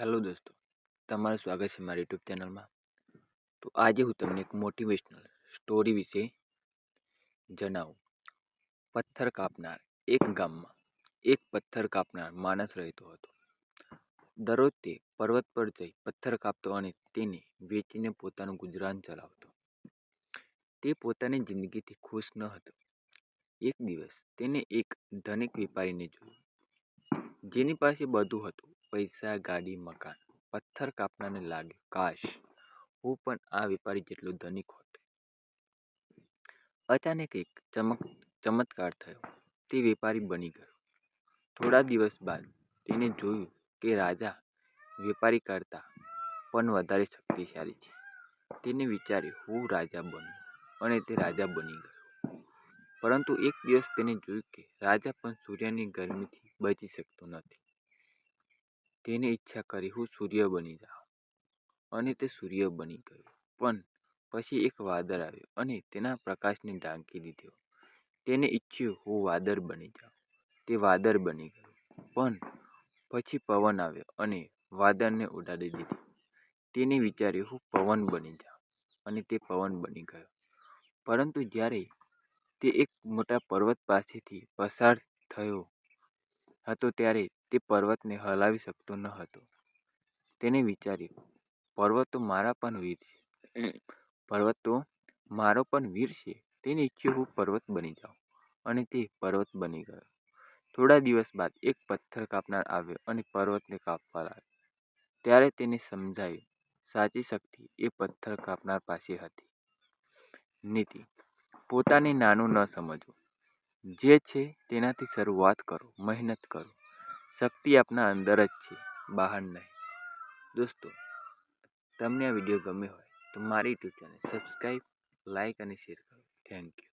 Hello દોસ્તો, તમારું સ્વાગત છે મારી યુટ્યુબ ચેનલમાં. તો આજે હું તમને એક મોટિવેશનલ સ્ટોરી વિશે જણાવું. પથ્થર કાપનાર એક ગામમાં એક પથ્થર કાપનાર માણસ રહેતો હતો. દરરોજ તે પર્વત પર જઈ પથ્થર કાપતો અને તેને વેચીને પોતાનું ગુજરાન ચલાવતો. તે પોતાની જિંદગીથી ખુશ ન હતો. એક દિવસ તેને એક ધનિક વેપારીને જોયો. જેની પાસે બધું હતું, પૈસા, ગાડી, મકાન, પથ્થર કાપનારને લાગ્યું, કાશ હું પણ આ વેપારી જેટલો ધનિક હોત. અચાનક એક ચમક, ચમત્કાર થયો. તે વેપારી બની ગયો. થોડા દિવસ બાદ તેને જોયું કે રાજા વેપારી કરતાં પણ વધારે શક્તિશાળી છે. તેને વિચાર્યું, હું રાજા બનું. અને તે રાજા બની ગયો. પરંતુ એક દિવસ તેને જોયું કે રાજા પણ સૂર્યની ગરમીથી બચી શકતો નથી. તેને ઈચ્છા કરી, હું સૂર્ય બની જાઉં. અને તે સૂર્ય બની ગયો. પણ પછી એક વાદળ આવ્યો અને તેના પ્રકાશને ઢાંકી દીધો. તેને ઈચ્છ્યું, હું વાદળ બની જાઉં. તે વાદળ બની ગયો. પણ પછી પવન આવ્યો અને વાદળને ઉડાડી દીધી. તેને વિચાર્યું, હું પવન બની જાઉં. અને તે પવન બની ગયો. પરંતુ જ્યારે તે એક મોટા પર્વત પાસેથી પસાર થયો હતો ત્યારે તે પર્વતને હલાવી શકતો ન હતો. તેને વિચાર્યું, પર્વત તો મારા પણ વીર છે. પર્વત તો મારો પણ વીર છે. તેને ઈચ્છ્યું હું પર્વત બની જાઉં. અને તે પર્વત બની ગયો. થોડા દિવસ બાદ એક પથ્થર કાપનાર આવ્યો અને પર્વતને કાપવા લાગ્યો. ત્યારે તેને સમજાયું, સાચી શક્તિ એ પથ્થર કાપનાર પાસે હતી. નીતિ પોતાને નાનું ન સમજવું. જે છે તેનાથી શરૂઆત કરો, મહેનત કરો. શક્તિ આપના અંદર જ છે, બહાર નહીં. દોસ્તો, તમને આ વીડિયો ગમ્યો હોય તો મારી યુટ્યુબ ચેનલ સબસ્ક્રાઈબ લાઈક અને શેર કરો. Thank you